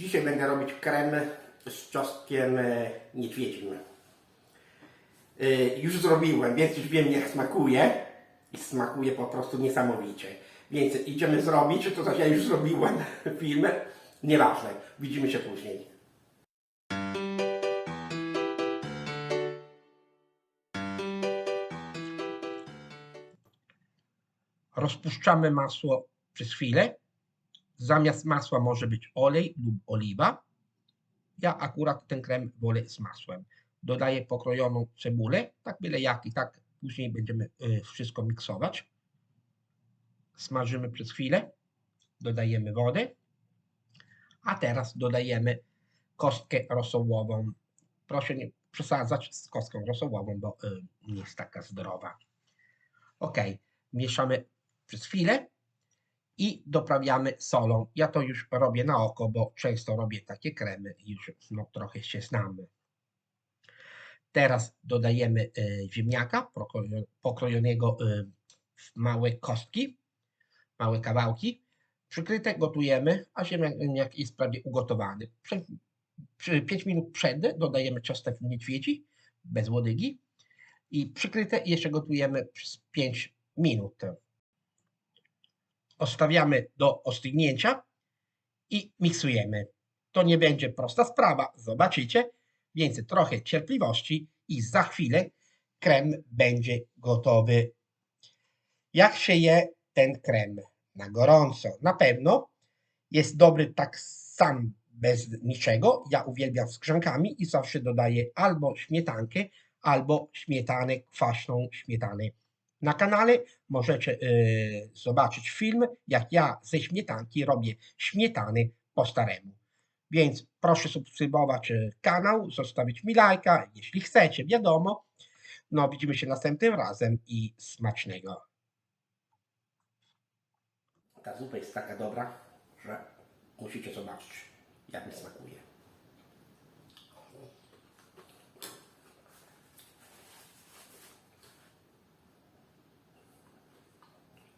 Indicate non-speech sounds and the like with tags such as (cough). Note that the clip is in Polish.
Dzisiaj będę robić krem z czosnkiem e, niedźwiedzim. E, Już zrobiłem, więc już wiem jak smakuje. I smakuje po prostu niesamowicie. Więc idziemy zrobić, to też ja już zrobiłem (laughs) film. Nieważne, widzimy się później. Rozpuszczamy masło przez chwilę. Zamiast masła może być olej lub oliwa. Ja akurat ten krem wolę z masłem. Dodaję pokrojoną cebulę, tak byle jak i tak później będziemy y, wszystko miksować. Smażymy przez chwilę. Dodajemy wodę. A teraz dodajemy kostkę rosołową. Proszę nie przesadzać z kostką rosołową, bo y, nie jest taka zdrowa. Ok, mieszamy przez chwilę i doprawiamy solą. Ja to już robię na oko, bo często robię takie kremy i już no, trochę się znamy. Teraz dodajemy y, ziemniaka pokrojo- pokrojonego y, w małe kostki, małe kawałki. Przykryte gotujemy, a ziemniak jest prawie ugotowany. Prze, przy 5 minut przed dodajemy czosnek niedźwiedzi bez łodygi i przykryte jeszcze gotujemy przez 5 minut. Ostawiamy do ostygnięcia i miksujemy. To nie będzie prosta sprawa, zobaczycie, więc trochę cierpliwości i za chwilę krem będzie gotowy. Jak się je ten krem? Na gorąco. Na pewno jest dobry tak sam bez niczego. Ja uwielbiam z grzankami i zawsze dodaję albo śmietankę, albo śmietanę kwaśną, śmietanę. Na kanale możecie y, zobaczyć film, jak ja ze śmietanki robię śmietany po staremu. Więc proszę subskrybować y, kanał, zostawić mi lajka, jeśli chcecie, wiadomo. No, widzimy się następnym razem i smacznego. Ta zupa jest taka dobra, że musicie zobaczyć jak mi smakuje.